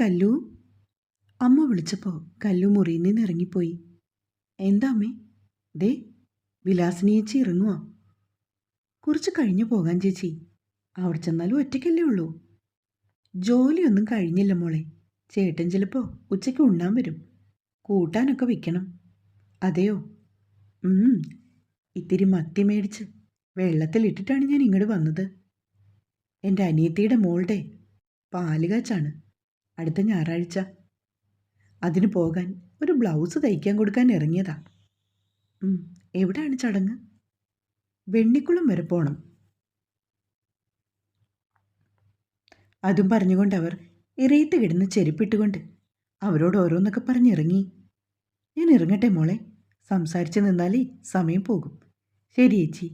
കല്ലു? അമ്മ വിളിച്ചപ്പോൾ കല്ലു മുറിയിൽ നിന്ന് ഇറങ്ങിപ്പോയി. എന്താ അമ്മേ? ദേ വിലാസിനിയേച്ചി ഇറങ്ങുവാ. കുറച്ച് കഴിഞ്ഞു പോകാൻ ചേച്ചി. അവിടെ ചെന്നാലും ഒറ്റയ്ക്കല്ലേ ഉള്ളൂ. ജോലിയൊന്നും കഴിഞ്ഞില്ല മോളെ. ചേട്ടൻ ചിലപ്പോൾ ഉച്ചയ്ക്ക് ഉണ്ണാൻ വരും. കൂട്ടാനൊക്കെ വെക്കണം. അതെയോ? ഇത്തിരി മത്തി മേടിച്ച് വെള്ളത്തിലിട്ടിട്ടാണ് ഞാൻ ഇങ്ങോട്ട് വന്നത്. എന്റെ അനിയത്തിയുടെ മോളുടെ പാൽ കാച്ചാണ്. അടുത്ത ഞായറാഴ്ച. അതിന് പോകാൻ ഒരു ബ്ലൗസ് തയ്ക്കാൻ കൊടുക്കാൻ ഇറങ്ങിയതാ. എവിടെയാണ് ചടങ്ങ്? വെണ്ണിക്കുളം വരെ പോണം. അതും പറഞ്ഞുകൊണ്ട് അവർ ഇറയത്ത് കിടന്ന് ചെരുപ്പിട്ടുകൊണ്ട് അവരോട് ഓരോന്നൊക്കെ പറഞ്ഞിറങ്ങി. ഞാൻ ഇറങ്ങട്ടെ മോളെ സംസാരിച്ച് നിന്നാലേ സമയം പോകും. ശരി ചേച്ചി.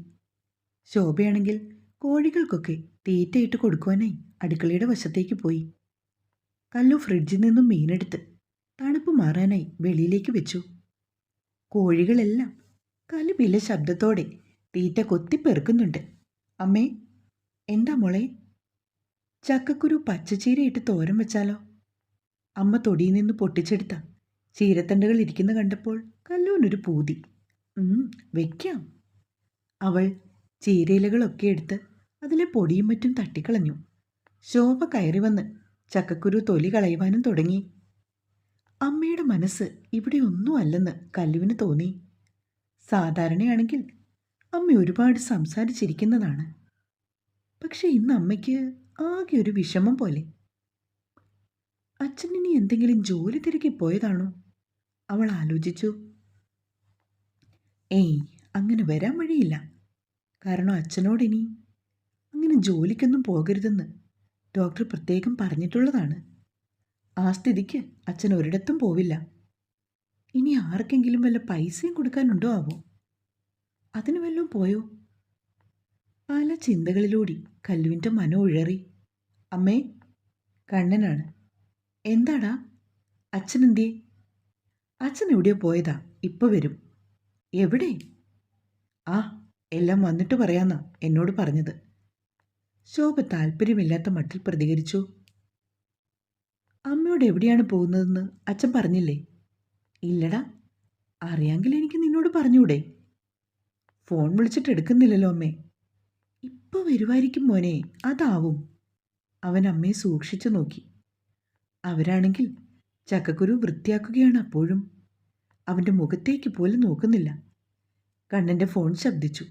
ശോഭയാണെങ്കിൽ കോഴികൾക്കൊക്കെ തീറ്റയിട്ട് കൊടുക്കുവാനായി അടുക്കളയുടെ വശത്തേക്ക് പോയി. കല്ലു ഫ്രിഡ്ജിൽ നിന്നും മീനെടുത്ത് തണുപ്പ് മാറാനായി വെളിയിലേക്ക് വെച്ചു. കോഴികളെല്ലാം വില ശബ്ദത്തോടെ തീറ്റ കൊത്തിപ്പെറുക്കുന്നുണ്ട് അമ്മേ എന്താ മോളെ? ചക്കക്കുരു പച്ചച്ചീരയിട്ട് തോരൻ വെച്ചാലോ? അമ്മ തൊടിയിൽ നിന്ന് പൊട്ടിച്ചെടുത്ത ചീരത്തണ്ടകൾ ഇരിക്കുന്ന കണ്ടപ്പോൾ കല്ലൂനൊരു പൂതി. വെക്കാം. അവൾ ചീരയിലകളൊക്കെ എടുത്ത് അതിലെ പൊടിയും മറ്റും തട്ടിക്കളഞ്ഞു. ശോഭ കയറി വന്ന് ചക്കക്കുരു തൊലി കളയുവാനും തുടങ്ങി. അമ്മയുടെ മനസ്സ് ഇവിടെ ഒന്നും അല്ലെന്ന് കല്ലുവിന് തോന്നി. സാധാരണയാണെങ്കിൽ അമ്മ ഒരുപാട് സംസാരിച്ചിരിക്കുന്നതാണ്. പക്ഷെ ഇന്ന് അമ്മയ്ക്ക് ആകെ ഒരു വിഷമം പോലെ. അച്ഛനിനി എന്തെങ്കിലും ജോലി തിരക്കി പോയതാണോ? അവൾ ആലോചിച്ചു. ഏയ് അങ്ങനെ വരാൻ വഴിയില്ല. കാരണം അച്ഛനോടിനി അങ്ങനെ ജോലിക്കൊന്നും പോകരുതെന്ന് ഡോക്ടർ പ്രത്യേകം പറഞ്ഞിട്ടുള്ളതാണ്. ആ സ്ഥിതിക്ക് അച്ഛൻ ഒരിടത്തും പോവില്ല. ഇനി ആർക്കെങ്കിലും വല്ല പൈസയും കൊടുക്കാനുണ്ടോ ആവോ? അതിന് വല്ലതും പോയോ? പല ചിന്തകളിലൂടി കല്ലുവിന്റെ മനം ഉഴറി. അമ്മേ കണ്ണനാണ്. എന്താടാ? അച്ഛൻ എന്തിയെ? അച്ഛൻ എവിടെയോ പോയതാ. ഇപ്പൊ വരും. എവിടെ? ആ എല്ലാം വന്നിട്ട് പറയാന്നാ എന്നോട് പറഞ്ഞത്. ശോഭ താല്പര്യമില്ലാത്ത മട്ടിൽ പ്രതികരിച്ചു. അമ്മയോട് എവിടെയാണ് പോകുന്നതെന്ന് അച്ഛൻ പറഞ്ഞില്ലേ? ഇല്ലടാ അറിയാമെങ്കിൽ എനിക്ക് നിന്നോട് പറഞ്ഞൂടെ ഫോൺ വിളിച്ചിട്ട് എടുക്കുന്നില്ലല്ലോ അമ്മേ. ഇപ്പൊ വരുമായിരിക്കും മോനെ അതാവും. അവൻ അമ്മയെ സൂക്ഷിച്ചു നോക്കി. അവരാണെങ്കിൽ ചക്കക്കുരു വൃത്തിയാക്കുകയാണ് അപ്പോഴും. അവന്റെ മുഖത്തേക്ക് പോലും നോക്കുന്നില്ല. കണ്ണന്റെ ഫോൺ ശബ്ദിച്ചു.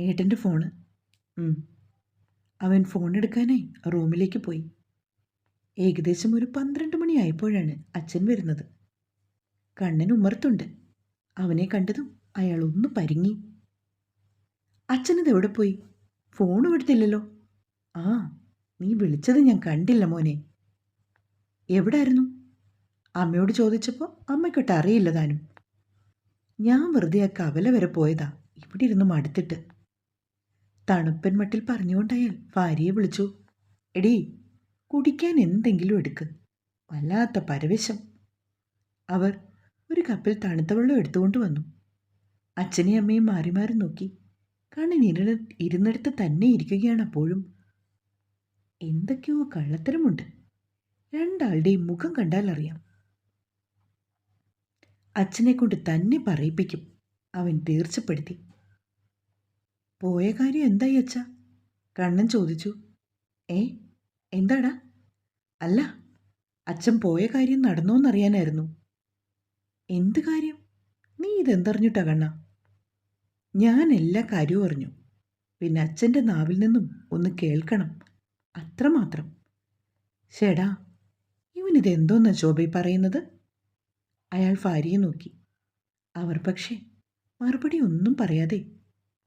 ഏട്ടന്റെ ഫോണ്. അവൻ ഫോൺ എടുക്കാനായി റൂമിലേക്ക് പോയി. ഏകദേശം ഒരു പന്ത്രണ്ട് മണിയായപ്പോഴാണ് അച്ഛൻ വരുന്നത്. കണ്ണൻ ഉമ്മർത്തുണ്ട്. അവനെ കണ്ടതും അയാൾ ഒന്ന് പരിങ്ങി. അച്ഛനത് എവിടെ പോയി? ഫോണും എടുത്തില്ലല്ലോ. ആ നീ വിളിച്ചത് ഞാൻ കണ്ടില്ല മോനെ. എവിടായിരുന്നു? അമ്മയോട് ചോദിച്ചപ്പോൾ അമ്മയ്ക്കൊട്ട് താനും. ഞാൻ വെറുതെ ആ കവല വരെ പോയതാ. ഇവിടെ ഇരുന്ന് മടുത്തിട്ട്. തണുപ്പൻ മട്ടിൽ പറഞ്ഞുകൊണ്ട് ഭാര്യയെ വിളിച്ചു. എടീ കുടിക്കാൻ എന്തെങ്കിലും എടുക്ക്. വല്ലാത്ത പരവശം. അവർ ഒരു കപ്പിൽ തണുത്ത വെള്ളം എടുത്തുകൊണ്ട് വന്നു. അച്ഛനെയും അമ്മയും മാറി മാറി നോക്കി. കണ്ണൻ ഇരുന്ന ഇരുന്നിടത്ത് തന്നെ ഇരിക്കുകയാണ് അപ്പോഴും. എന്തൊക്കെയോ കള്ളത്തരമുണ്ട്. രണ്ടാളുടെയും മുഖം കണ്ടാൽ അറിയാം. അച്ഛനെ കൊണ്ട് തന്നെ പറയിപ്പിക്കും. അവൻ തീർച്ചപ്പെടുത്തി. പോയ കാര്യം എന്തായി അച്ഛ? കണ്ണൻ ചോദിച്ചു. ഏ എന്താടാ? അല്ല അച്ഛൻ പോയ കാര്യം നടന്നോന്നറിയാനായിരുന്നു. എന്ത് കാര്യം? നീ ഇതെന്തറിഞ്ഞിട്ടാ കണ്ണ? ഞാൻ എല്ലാ കാര്യവും അറിഞ്ഞു. പിന്നെ അച്ഛന്റെ നാവിൽ നിന്നും ഒന്ന് കേൾക്കണം. അത്രമാത്രം. ഷേടാ ഇവനിതെന്തോന്നാ ശോഭ പറയുന്നത്? അയാൾ ഭാര്യയെ നോക്കി. അവർ പക്ഷേ മറുപടി ഒന്നും പറയാതെ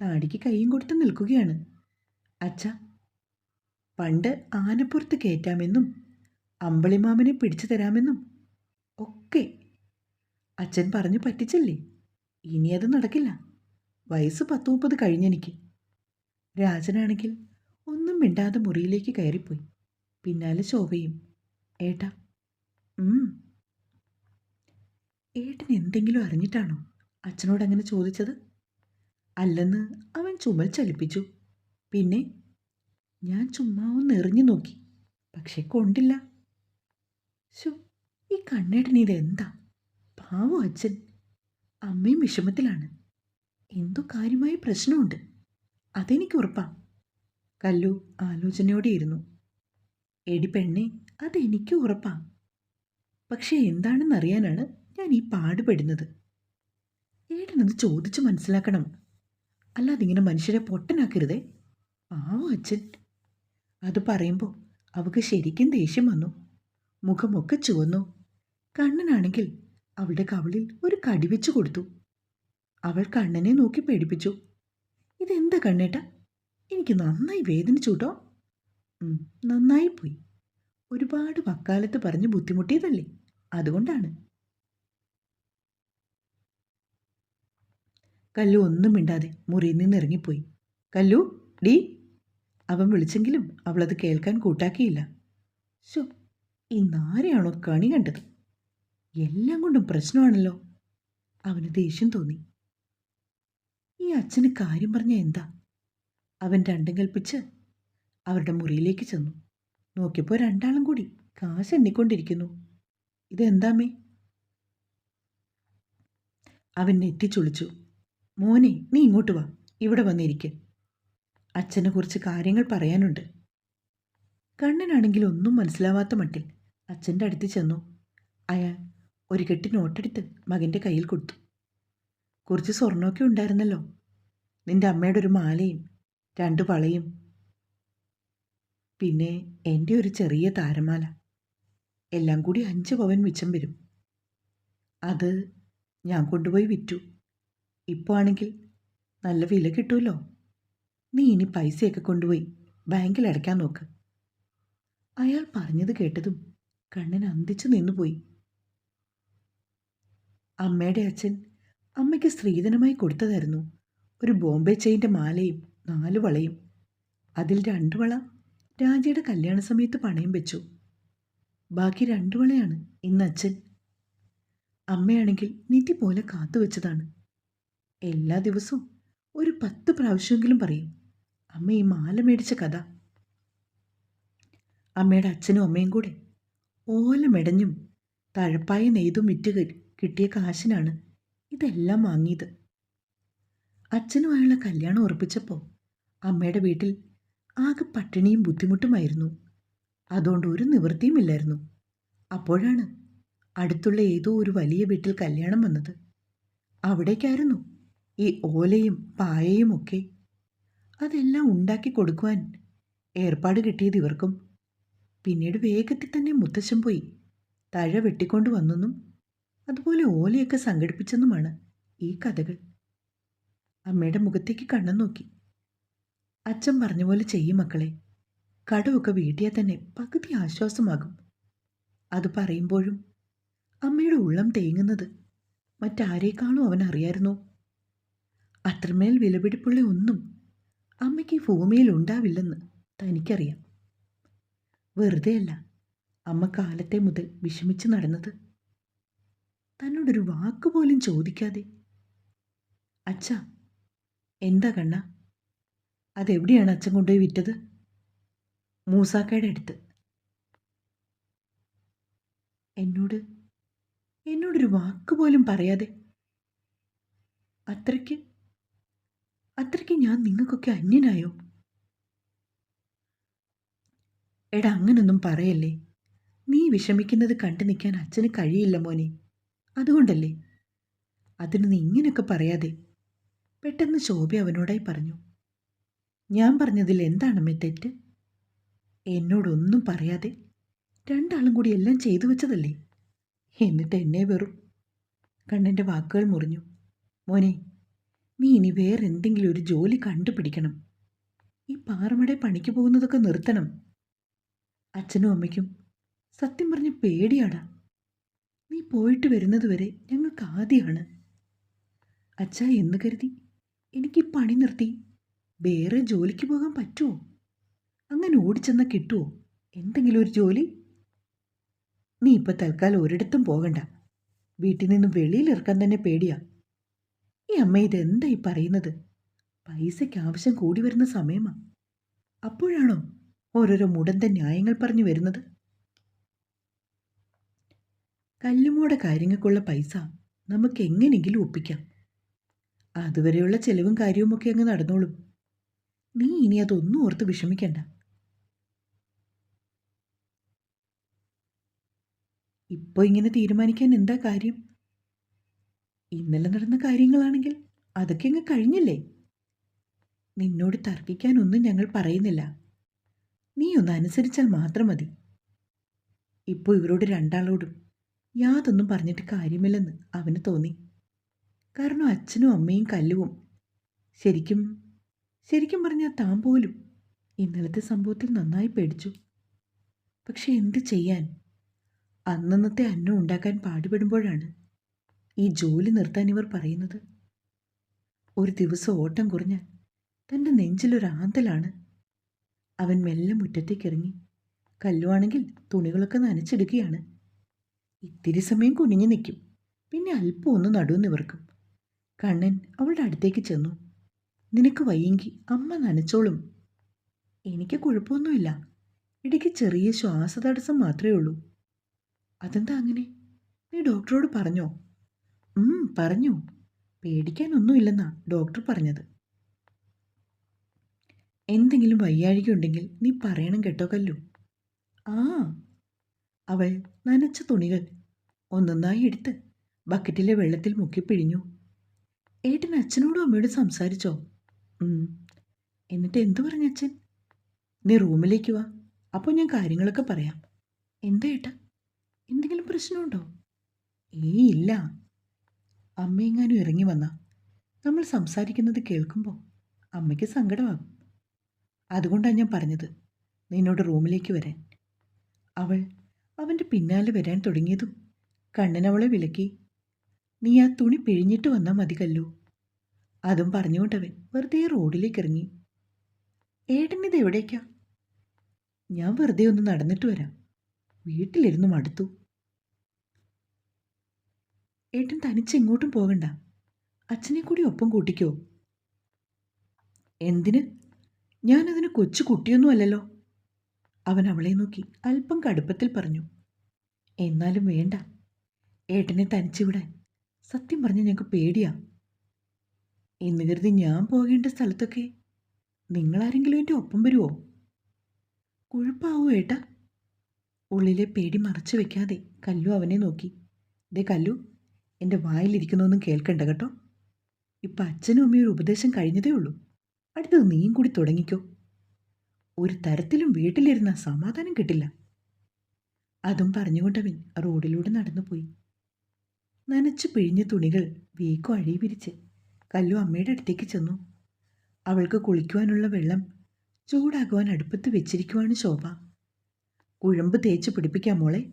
താടിക്ക് കൈയും കൊടുത്ത് നിൽക്കുകയാണ്. അച്ഛ പണ്ട് ആനപ്പുറത്ത് കയറ്റാമെന്നും അമ്പളിമാമനെ പിടിച്ചു തരാമെന്നും ഒക്കെ അച്ഛൻ പറഞ്ഞു പറ്റിച്ചല്ലേ? ഇനി അത് നടക്കില്ല. വയസ്സ് പത്ത് മുപ്പത് കഴിഞ്ഞെനിക്ക് രാജനാണെങ്കിൽ ഒന്നും മിണ്ടാതെ മുറിയിലേക്ക് കയറിപ്പോയി. പിന്നാലെ ശോഭയും ഏട്ടാ ഏട്ടൻ എന്തെങ്കിലും അറിഞ്ഞിട്ടാണോ അച്ഛനോട് അങ്ങനെ ചോദിച്ചത്? അല്ലെന്ന് അവൻ ചുമൽ ചലിപ്പിച്ചു. പിന്നെ ഞാൻ ചുമ്മാ ഒന്ന് എറിഞ്ഞു നോക്കി. പക്ഷെ കൊണ്ടില്ല. ശോ ഈ കണ്ണേട്ടൻ എന്താ? പാവം അച്ഛൻ. അമ്മയും വിഷമത്തിലാണ്. എന്തോ കാര്യമായ പ്രശ്നമുണ്ട്. അതെനിക്ക് ഉറപ്പാ. കല്ലു ആലോചനയോടെ ഇരുന്നു. എടി പെണ്ണെ അതെനിക്ക് ഉറപ്പാ. പക്ഷെ എന്താണെന്നറിയാനാണ് ഞാൻ ഈ പാടുപെടുന്നത് ഏട്ടനത് ചോദിച്ചു മനസ്സിലാക്കണം. അല്ലാതെ ഇങ്ങനെ മനുഷ്യരെ പൊട്ടനാക്കരുതേ. ആവോ അച്ഛൻ. അത് പറയുമ്പോൾ അവൾക്ക് ശരിക്കും ദേഷ്യം വന്നു. മുഖമൊക്കെ ചുവന്നു. കണ്ണനാണെങ്കിൽ അവളുടെ കവളിൽ ഒരു കടി വെച്ചു കൊടുത്തു. അവൾ കണ്ണനെ നോക്കി പേടിപ്പിച്ചു. ഇതെന്താ കണ്ണേട്ട? എനിക്ക് നന്നായി വേദനിച്ചു കേട്ടോ. നന്നായി പോയി. ഒരുപാട് വക്കാലത്ത് പറഞ്ഞ് ബുദ്ധിമുട്ടിയതല്ലേ? അതുകൊണ്ടാണ്. കല്ലു ഒന്നും മിണ്ടാതെ മുറിയിൽ നിന്ന് ഇറങ്ങിപ്പോയി. കല്ലു ഡി അവൻ വിളിച്ചെങ്കിലും അവളത് കേൾക്കാൻ കൂട്ടാക്കിയില്ല. ശോ ഇന്നാരെയാണോ കണി കണ്ടത്? എല്ലാം കൊണ്ടും പ്രശ്നമാണല്ലോ. അവന് ദേഷ്യം തോന്നി. ഈ അച്ഛന് കാര്യം പറഞ്ഞ എന്താ? അവൻ രണ്ടും കൽപ്പിച്ച് അവരുടെ മുറിയിലേക്ക് ചെന്നു. നോക്കിയപ്പോൾ രണ്ടാളും കൂടി കാശ് എണ്ണിക്കൊണ്ടിരിക്കുന്നു. ഇതെന്താമേ അവൻ നെറ്റിച്ചൊളിച്ചു. മോനെ നീ ഇങ്ങോട്ട് വാ. ഇവിടെ വന്നിരിക്കെ. അച്ഛനെ കുറിച്ച് കാര്യങ്ങൾ പറയാനുണ്ട്. കണ്ണനാണെങ്കിൽ ഒന്നും മനസ്സിലാവാത്ത മട്ടിൽ അച്ഛന്റെ അടുത്ത് ചെന്നു. അയാൾ ഒരു കെട്ടി നോട്ടെടുത്ത് മകന്റെ കയ്യിൽ കൊടുത്തു. കുറച്ച് സ്വർണമൊക്കെ ഉണ്ടായിരുന്നല്ലോ. നിന്റെ അമ്മയുടെ ഒരു മാലയും രണ്ട് വളയും. പിന്നെ എന്റെ ഒരു ചെറിയ താരമാല. എല്ലാം കൂടി അഞ്ച് പവൻ മിച്ചം വരും. അത് ഞാൻ കൊണ്ടുപോയി വിറ്റു. ഇപ്പോൾ ആണെങ്കിൽ നല്ല വില കിട്ടുമല്ലോ നീ ഇനി പൈസയൊക്കെ കൊണ്ടുപോയി ബാങ്കിൽ അടയ്ക്കാൻ നോക്ക്. അയാൾ പറഞ്ഞത് കേട്ടതും കണ്ണൻ അന്തിച്ചു നിന്നുപോയി. അമ്മയുടെ അച്ഛൻ അമ്മയ്ക്ക് സ്ത്രീധനമായി കൊടുത്തതായിരുന്നു. ഒരു ബോംബെ ചെയിന്റെ മാലയും നാല് വളയും. അതിൽ രണ്ട് വള രാജയുടെ കല്യാണ സമയത്ത് പണയം വെച്ചു. ബാക്കി രണ്ട് വളയാണ് ഇന്ന് അച്ഛൻ. അമ്മയാണെങ്കിൽ നിധി പോലെ കാത്തുവെച്ചതാണ് എല്ലാ ദിവസവും ഒരു പത്ത് പ്രാവശ്യമെങ്കിലും പറയും അമ്മ ഈ മാല മേടിച്ച കഥ. അമ്മയുടെ അച്ഛനും അമ്മയും കൂടെ ഓല മെടഞ്ഞും തഴപ്പായ നെയ്തും വിറ്റ് കിട്ടിയ കാശിനാണ് ഇതെല്ലാം വാങ്ങിയത്. അച്ഛനുമായുള്ള കല്യാണം ഉറപ്പിച്ചപ്പോൾ അമ്മയുടെ വീട്ടിൽ ആകെ പട്ടിണിയും ബുദ്ധിമുട്ടുമായിരുന്നു. അതുകൊണ്ട് ഒരു നിവൃത്തിയുമില്ലായിരുന്നു അപ്പോഴാണ് അടുത്തുള്ള ഏതോ ഒരു വലിയ വീട്ടിൽ കല്യാണം വന്നത്. അവിടേക്കായിരുന്നു ഈ ഓലയും പായയുമൊക്കെ അതെല്ലാം ഉണ്ടാക്കി കൊടുക്കുവാൻ ഏർപ്പാട് കിട്ടിയത് ഇവർക്കും. പിന്നീട് വേഗത്തിൽ തന്നെ മുത്തശ്ശൻ പോയി തഴ വെട്ടിക്കൊണ്ട് വന്നെന്നും അതുപോലെ ഓലയൊക്കെ സംഘടിപ്പിച്ചെന്നുമാണ് ഈ കഥകൾ. അമ്മയുടെ മുഖത്തേക്ക് കണ്ണു നോക്കി. അച്ഛൻ പറഞ്ഞ പോലെ ചെയ്യും മക്കളെ. കടമൊക്കെ വീട്ടിയാൽ തന്നെ പകുതി ആശ്വാസമാകും. അത് പറയുമ്പോഴും അമ്മയുടെ ഉള്ളം തേങ്ങുന്നത് മറ്റാരേക്കാളും അവൻ അറിയായിരുന്നു? അത്രമേൽ വിലപിടിപ്പുള്ള ഒന്നും അമ്മയ്ക്ക് ഈ ഭൂമിയിൽ ഉണ്ടാവില്ലെന്ന് തനിക്കറിയാം. വെറുതെയല്ല അമ്മ കാലത്തെ മുതൽ വിഷമിച്ച് നടന്നത്. തന്നോടൊരു വാക്കുപോലും ചോദിക്കാതെ. അച്ഛ എന്താ കണ്ണ? അതെവിടെയാണ് അച്ഛൻ കൊണ്ടുപോയി വിറ്റത്? മൂസാക്കയുടെ അടുത്ത്. എന്നോട് എന്നോടൊരു വാക്ക് പോലും പറയാതെ. അത്രയ്ക്ക് അത്രയ്ക്ക് ഞാൻ നിങ്ങൾക്കൊക്കെ അന്യനായോ? എടാ അങ്ങനൊന്നും പറയല്ലേ. നീ വിഷമിക്കുന്നത് കണ്ടു നിൽക്കാൻ അച്ഛന് കഴിയില്ല മോനെ. അതുകൊണ്ടല്ലേ? അതിന് നീ ഇങ്ങനെയൊക്കെ പറയാതെ. പെട്ടെന്ന് ശോഭ അവനോടായി പറഞ്ഞു. ഞാൻ പറഞ്ഞതിൽ എന്താണമ്മേ തെറ്റ്? എന്നോടൊന്നും പറയാതെ രണ്ടാളും കൂടി എല്ലാം ചെയ്തു വെച്ചതല്ലേ? എന്നിട്ട് എന്നെ വെറും കണ്ണന്റെ വാക്കുകൾ മുറിഞ്ഞു. മോനെ നീ ഇനി വേറെ എന്തെങ്കിലും ഒരു ജോലി കണ്ടുപിടിക്കണം. ഈ പാറമട പണിക്ക് പോകുന്നതൊക്കെ നിർത്തണം. അച്ഛനും അമ്മയ്ക്കും സത്യം പറഞ്ഞ് പേടിയാടാ. നീ പോയിട്ട് വരുന്നത് വരെ ഞങ്ങൾക്ക് ആദ്യമാണ്. അച്ഛ എന്ന് കരുതി എനിക്ക് പണി നിർത്തി. വേറെ ജോലിക്ക് പോകാൻ പറ്റുമോ അങ്ങനെ ഓടിച്ചെന്നാൽ കിട്ടുമോ എന്തെങ്കിലും ഒരു ജോലി? നീ ഇപ്പം തൽക്കാലം ഒരിടത്തും പോകണ്ട. വീട്ടിൽ നിന്ന് വെളിയിലിറക്കാൻ തന്നെ പേടിയാ. ഈ അമ്മ ഇതെന്താ ഈ പറയുന്നത്? പൈസയ്ക്ക് ആവശ്യം കൂടി വരുന്ന സമയമാ. അപ്പോഴാണോ ഓരോരോ മുടന്ത ന്യായങ്ങൾ പറഞ്ഞു വരുന്നത്? കല്ലുമോടെ കാര്യങ്ങൾക്കുള്ള പൈസ നമുക്ക് എങ്ങനെയെങ്കിലും ഒപ്പിക്കാം. അതുവരെയുള്ള ചെലവും കാര്യവുമൊക്കെ അങ്ങ് നടന്നോളും. നീ ഇനി അതൊന്നും ഓർത്ത് വിഷമിക്കണ്ട. ഇപ്പോൾ ഇങ്ങനെ തീരുമാനിക്കാൻ എന്താ കാര്യം? ഇന്നലെ നടന്ന കാര്യങ്ങളാണെങ്കിൽ അതൊക്കെ അങ്ങ് കഴിഞ്ഞില്ലേ? നിന്നോട് തർക്കിക്കാനൊന്നും ഞങ്ങൾ പറയുന്നില്ല. നീ ഒന്ന് അനുസരിച്ചാൽ മാത്രം മതി. ഇപ്പോൾ ഇവരോട് രണ്ടാളോടും യാതൊന്നും പറഞ്ഞിട്ട് കാര്യമില്ലെന്ന് അവന് തോന്നി. കാരണം അച്ഛനും അമ്മയും കല്ലുവും ശരിക്കും ശരിക്കും പറഞ്ഞാൽ താൻ പോലും ഇന്നലത്തെ സംഭവത്തിൽ നന്നായി പേടിച്ചു. പക്ഷെ എന്ത് ചെയ്യാൻ? അന്നന്നത്തെ അന്നം ഉണ്ടാക്കാൻ പാടുപെടുമ്പോഴാണ് ഈ ജോലി നിർത്താൻ ഇവർ പറയുന്നത്? ഒരു ദിവസം ഓട്ടം കുറഞ്ഞ് തന്റെ നെഞ്ചിലൊരാന്തലാണ് അവൻ മെല്ലെ മുറ്റത്തേക്ക് ഇറങ്ങി കല്ലുവാണെങ്കിൽ തുണികളൊക്കെ നനച്ചെടുക്കുകയാണ്. ഇത്തിരി സമയം കുനിഞ്ഞു നിൽക്കും. പിന്നെ അല്പം ഒന്ന് നടുവെന്ന് ഇവർക്കും. കണ്ണൻ അവളുടെ അടുത്തേക്ക് ചെന്നു. നിനക്ക് വയ്യെങ്കിൽ അമ്മ നനച്ചോളും. എനിക്ക് കുഴപ്പമൊന്നുമില്ല. ഇടയ്ക്ക് ചെറിയ ശ്വാസതടസ്സം മാത്രമേ ഉള്ളൂ. അതെന്താ അങ്ങനെ? നീ ഡോക്ടറോട് പറഞ്ഞോ? പറഞ്ഞു. പേടിക്കാനൊന്നുമില്ലെന്നാ ഡോക്ടർ പറഞ്ഞത്. എന്തെങ്കിലും വയ്യാഴിക ഉണ്ടെങ്കിൽ നീ പറയണം കേട്ടോ കല്ലു. ആ അവൾ നനച്ച തുണികൾ ഒന്നൊന്നായി എടുത്ത് ബക്കറ്റിലെ വെള്ളത്തിൽ മുക്കി പിഴിഞ്ഞു. ഏട്ടൻ അച്ഛനോടും അമ്മയോടും സംസാരിച്ചോ? എന്നിട്ട് എന്തു പറഞ്ഞു അച്ഛൻ? നീ റൂമിലേക്ക് വാ അപ്പോൾ ഞാൻ കാര്യങ്ങളൊക്കെ പറയാം. എന്താ ഏട്ടാ? എന്തെങ്കിലും പ്രശ്നമുണ്ടോ? ഏയ് ഇല്ല. അമ്മയെങ്ങാനും ഇറങ്ങി വന്ന? നമ്മൾ സംസാരിക്കുന്നത് കേൾക്കുമ്പോൾ അമ്മയ്ക്ക് സങ്കടമാകും. അതുകൊണ്ടാണ് ഞാൻ പറഞ്ഞത് നിന്നോട് റൂമിലേക്ക് വരാൻ. അവൾ അവന്റെ പിന്നാലെ വരാൻ തുടങ്ങിയതും കണ്ണൻ അവളെ വിലക്കി നീ ആ തുണി പിഴിഞ്ഞിട്ട് വന്നാൽ മതി കല്ലു അതും പറഞ്ഞുകൊണ്ടവൻ വെറുതെ റോഡിലേക്ക് ഇറങ്ങി. ഏട്ടനിത് എവിടേക്കാ? ഞാൻ വെറുതെ ഒന്ന് നടന്നിട്ട് വരാം. വീട്ടിലിരുന്നു മടുത്തു. ഏട്ടൻ തനിച്ച് എങ്ങോട്ടും പോകണ്ട. അച്ഛനെ കൂടി ഒപ്പം കൂട്ടിക്കോ. എന്തിന്? ഞാനതിന് കൊച്ചു കുട്ടിയൊന്നും അല്ലല്ലോ അവൻ അവളെ നോക്കി അല്പം കടുപ്പത്തിൽ പറഞ്ഞു. എന്നാലും വേണ്ട. ഏട്ടനെ തനിച്ച് വിടാൻ. സത്യം പറഞ്ഞ് ഞങ്ങൾക്ക് പേടിയാ. എന്ന് കരുതി ഞാൻ പോകേണ്ട സ്ഥലത്തൊക്കെ നിങ്ങളാരെങ്കിലും എന്റെ ഒപ്പം വരുമോ കുഴപ്പാവോ ഏട്ടാ? ഉള്ളിലെ പേടി മറച്ചു വെക്കാതെ കല്ലു അവനെ നോക്കി. ദേ കല്ലു. എന്റെ വായിലിരിക്കുന്നൊന്നും കേൾക്കണ്ട കേട്ടോ. ഇപ്പം അച്ഛനും അമ്മയും ഒരു ഉപദേശം കഴിഞ്ഞതേ ഉള്ളൂ. അടുത്തത് നീയും കൂടി തുടങ്ങിക്കോ. ഒരു തരത്തിലും വീട്ടിലിരുന്ന സമാധാനം കിട്ടില്ല. അതും പറഞ്ഞുകൊണ്ടവൻ റോഡിലൂടെ നടന്നുപോയി. നനച്ചു പിഴിഞ്ഞ തുണികൾ വീക്കോ അഴി പിരിച്ച് കല്ലു അമ്മയുടെ അടുത്തേക്ക് ചെന്നു. അവൾക്ക് കുളിക്കുവാനുള്ള വെള്ളം ചൂടാകുവാൻ അടുപ്പത്ത് വെച്ചിരിക്കുവാണ് ശോഭ. കുഴമ്പ് തേച്ച് പിടിപ്പിക്കാം മോളെ.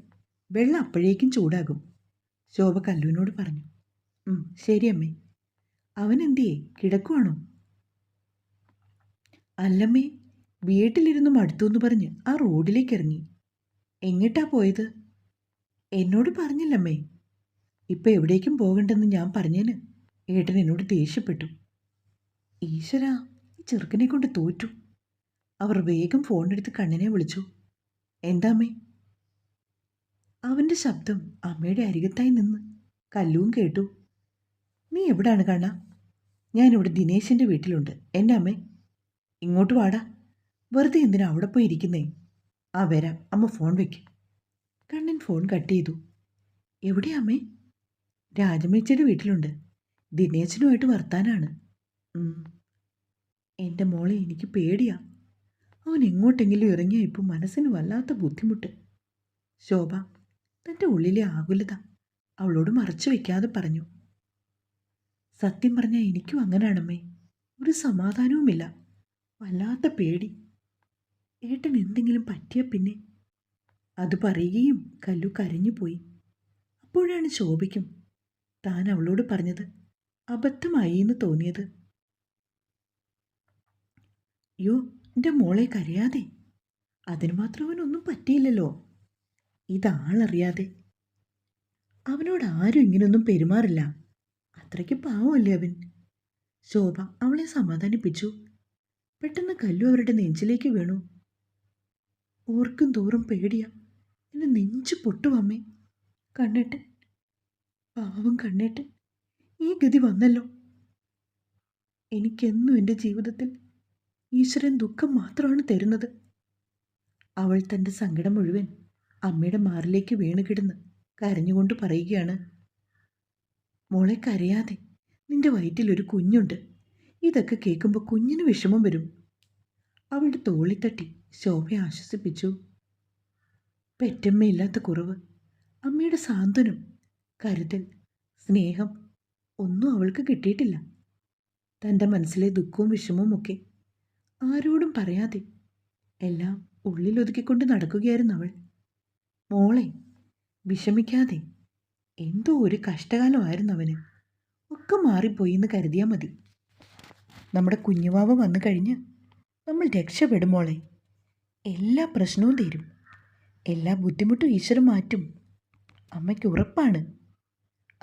വെള്ളം അപ്പോഴേക്കും ചൂടാകും. ശോഭ കല്ലുവിനോട് പറഞ്ഞു. ശരി അമ്മേ അവൻ എന്തിയേ കിടക്കുവാണോ? അല്ലമ്മേ വീട്ടിലിരുന്ന് മടുത്തു എന്ന് പറഞ്ഞ് ആ റോഡിലേക്ക് ഇറങ്ങി എങ്ങിട്ടാ പോയത്? എന്നോട് പറഞ്ഞില്ലമ്മേ. ഇപ്പം എവിടേക്കും പോകണ്ടെന്ന് ഞാൻ പറഞ്ഞേന്. ഏട്ടൻ എന്നോട് ദേഷ്യപ്പെട്ടു. ഈശ്വര ഈ ചെറുക്കനെ കൊണ്ട് തോറ്റു. അവർ വേഗം ഫോണെടുത്ത് കണ്ണിനെ വിളിച്ചു. എന്താ അമ്മേ അവന്റെ ശബ്ദം അമ്മയുടെ അരികത്തായി നിന്ന് കല്ലുവും കേട്ടു. നീ എവിടാണ് കണ്ണ? ഞാനിവിടെ ദിനേശിന്റെ വീട്ടിലുണ്ട്. എന്റെ അമ്മേ ഇങ്ങോട്ട് വാടാ. വെറുതെ എന്തിനാ അവിടെ പോയി ഇരിക്കുന്നേ? ആ വരാം. അമ്മ ഫോൺ വെക്ക്. കണ്ണൻ ഫോൺ കട്ട് ചെയ്തു. എവിടെയാ അമ്മേ? രാജമേച്ചയുടെ വീട്ടിലുണ്ട്. ദിനേശനുമായിട്ട് വർത്താനാണ്. എന്റെ മോളെ എനിക്ക് പേടിയാ. അവൻ എങ്ങോട്ടെങ്കിലും ഇറങ്ങിയ ഇപ്പം മനസ്സിന് വല്ലാത്ത ബുദ്ധിമുട്ട്. ശോഭ തന്റെ ഉള്ളിലെ ആകുലത അവളോട് മറച്ചു വയ്ക്കാതെ പറഞ്ഞു. സത്യം പറഞ്ഞാൽ എനിക്കും അങ്ങനെയാണമ്മേ ഒരു സമാധാനവുമില്ല. വല്ലാത്ത പേടി. ഏട്ടൻ എന്തെങ്കിലും പറ്റിയ പിന്നെ? അത് പറയുകയും കല്ലു കരഞ്ഞു പോയി. അപ്പോഴാണ് ശോഭിക്കും താൻ അവളോട് പറഞ്ഞത് അബദ്ധമായി എന്ന് തോന്നിയത്. യോ എന്റെ മോളെ കരയാതെ. അതിന് മാത്രം അവനൊന്നും പറ്റിയില്ലല്ലോ. ഇതാളറിയാതെ. അവനോട് ആരും ഇങ്ങനെയൊന്നും പെരുമാറില്ല. അത്രയ്ക്ക് പാവമല്ലേ അവൻ? ശോഭ അവളെ സമാധാനിപ്പിച്ചു. പെട്ടെന്ന് കല്ലു അവരുടെ നെഞ്ചിലേക്ക് വീണു. ഓർക്കും തോറും പേടിയാ. എന്നെ നെഞ്ചു പൊട്ടുവമ്മേ കണ്ണേട്ടൻ. പാവം കണ്ണേട്ടൻ. ഈ ഗതി വന്നല്ലോ. എനിക്കെന്നും എന്റെ ജീവിതത്തിൽ ഈശ്വരൻ ദുഃഖം മാത്രമാണ് തരുന്നത്. അവൾ തന്റെ സങ്കടം മുഴുവൻ അമ്മയുടെ മാറിലേക്ക് വീണ് കിടന്ന് കരഞ്ഞുകൊണ്ട് പറയുകയാണ് മോളെ കരയാതെ നിന്റെ വയറ്റിൽ ഒരു കുഞ്ഞുണ്ട്. ഇതൊക്കെ കേൾക്കുമ്പോൾ കുഞ്ഞിന് വിഷമം വരും. അവളുടെ തോളിത്തട്ടി ശോഭയെ ആശ്വസിപ്പിച്ചു. പെറ്റമ്മയില്ലാത്ത കുറവ്. അമ്മയുടെ സാന്ത്വനം കരുതൽ സ്നേഹം ഒന്നും അവൾക്ക് കിട്ടിയിട്ടില്ല. തന്റെ മനസ്സിലെ ദുഃഖവും വിഷമവും ഒക്കെ ആരോടും പറയാതെ എല്ലാം ഉള്ളിലൊതുക്കിക്കൊണ്ട് നടക്കുകയായിരുന്നു അവൾ. മോളെ വിഷമിക്കാതെ. എന്തോ ഒരു കഷ്ടകാലമായിരുന്നു അവന്. ഒക്കെ മാറിപ്പോയി എന്ന് കരുതിയാൽ മതി. നമ്മുടെ കുഞ്ഞുവാവ വന്നു കഴിഞ്ഞ് നമ്മൾ രക്ഷപ്പെടും മോളെ. എല്ലാ പ്രശ്നവും തീരും. എല്ലാ ബുദ്ധിമുട്ടും ഈശ്വരൻ മാറ്റും. അമ്മയ്ക്ക് ഉറപ്പാണ്.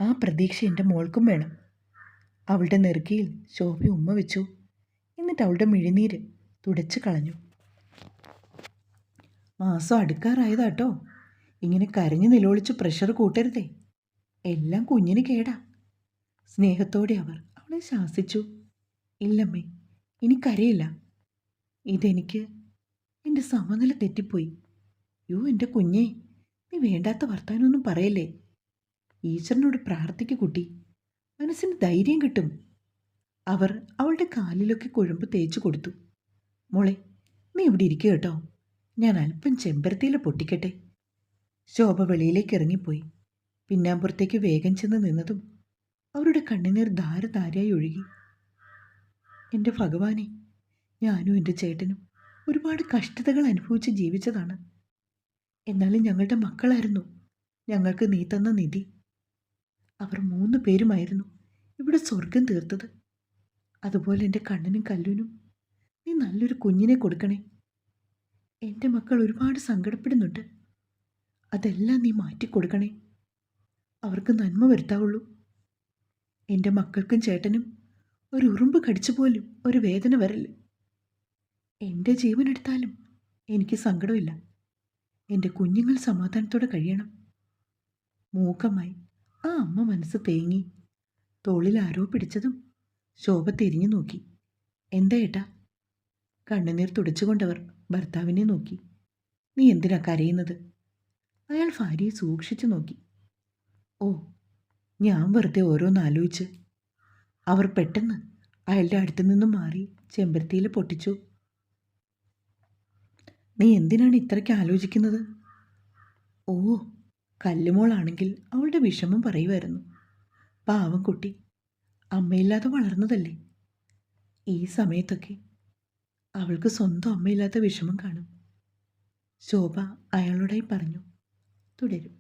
ആ പ്രതീക്ഷ എന്റെ മോൾക്കും വേണം. അവളുടെ നെറുകയിൽ ശോഭ ഉമ്മ വെച്ചു. എന്നിട്ട് അവളുടെ മിഴിനീര് തുടച്ചു കളഞ്ഞു. മാസം അടുക്കാറായതാട്ടോ. ഇങ്ങനെ കരഞ്ഞു നിലവിളിച്ച് പ്രഷർ കൂട്ടരുതേ. എല്ലാം കുഞ്ഞിന് കേടാ. സ്നേഹത്തോടെ അവർ അവളെ ശാസിച്ചു. ഇല്ലമ്മേ ഇനി കരയില്ല. ഇതെനിക്ക് എന്റെ സമനില തെറ്റിപ്പോയി. യോ എന്റെ കുഞ്ഞേ നീ വേണ്ടാത്ത വർത്താനമൊന്നും പറയല്ലേ? ഈശ്വരനോട് പ്രാർത്ഥിക്കു കുട്ടി. മനസ്സിന് ധൈര്യം കിട്ടും. അവർ അവളുടെ കാലിലൊക്കെ കുഴമ്പ് തേച്ചു കൊടുത്തു. മോളെ നീ ഇവിടെ ഇരിക്കുക കേട്ടോ. ഞാൻ അല്പം ചെമ്പരത്തിയിൽ പൊട്ടിക്കട്ടെ. ശോഭ വെളിയിലേക്ക് ഇറങ്ങിപ്പോയി. പിന്നാമ്പുറത്തേക്ക് വേഗം ചെന്ന് നിന്നതും അവരുടെ കണ്ണുനീർ ധാരധാരയായി ഒഴുകി. എന്റെ ഭഗവാനെ ഞാനും എന്റെ ചേട്ടനും ഒരുപാട് കഷ്ടതകൾ അനുഭവിച്ച് ജീവിച്ചതാണ്. എന്നാലും ഞങ്ങളുടെ മക്കളായിരുന്നു. ഞങ്ങൾക്ക് നീ തന്ന നിധി. അവർ മൂന്ന് പേരുമായിരുന്നു ഇവിടെ സ്വർഗം തീർത്തത്. അതുപോലെ എന്റെ കണ്ണനും കല്ലുനും നീ നല്ലൊരു കുഞ്ഞിനെ കൊടുക്കണേ. എന്റെ മക്കൾ ഒരുപാട് സങ്കടപ്പെടുന്നുണ്ട്. അതെല്ലാം നീ മാറ്റിക്കൊടുക്കണേ അവർക്ക് നന്മ വരുത്താവുള്ളൂ. എന്റെ മക്കൾക്കും ചേട്ടനും ഒരു ഉറുമ്പ് കടിച്ചു പോലും ഒരു വേദന വരൽ. എന്റെ ജീവൻ എടുത്താലും എനിക്ക് സങ്കടമില്ല. എന്റെ കുഞ്ഞുങ്ങൾ സമാധാനത്തോടെ കഴിയണം. മൂക്കമായി ആ അമ്മ മനസ്സ് തേങ്ങി തോളിൽ ആരോ പിടിച്ചതും ശോഭ തിരിഞ്ഞു നോക്കി. എന്താ ഏട്ടാ? കണ്ണുനീർ തുടച്ചുകൊണ്ടവർ ഭർത്താവിനെ നോക്കി. നീ എന്തിനാ കരയുന്നത്? അയാൾ ഭാര്യയെ സൂക്ഷിച്ചു നോക്കി. ഓ ഞാൻ വെറുതെ ഓരോന്ന് ആലോചിച്ച്. അവർ പെട്ടെന്ന് അയാളുടെ അടുത്തു നിന്നും മാറി ചെമ്പരത്തിയിൽ പൊട്ടിച്ചു. നീ എന്തിനാണ് ഇത്രയ്ക്ക് ആലോചിക്കുന്നത്? ഓ കല്ലുമോളാണെങ്കിൽ അവളുടെ വിഷമം പറയുമായിരുന്നു. പാവം കുട്ടി അമ്മയില്ലാതെ വളർന്നതല്ലേ? ഈ സമയത്തൊക്കെ അവൾക്ക് സ്വന്തം അമ്മയില്ലാത്ത വിഷമം കാണും. ശോഭ അയാളോടായി പറഞ്ഞു. 取れる。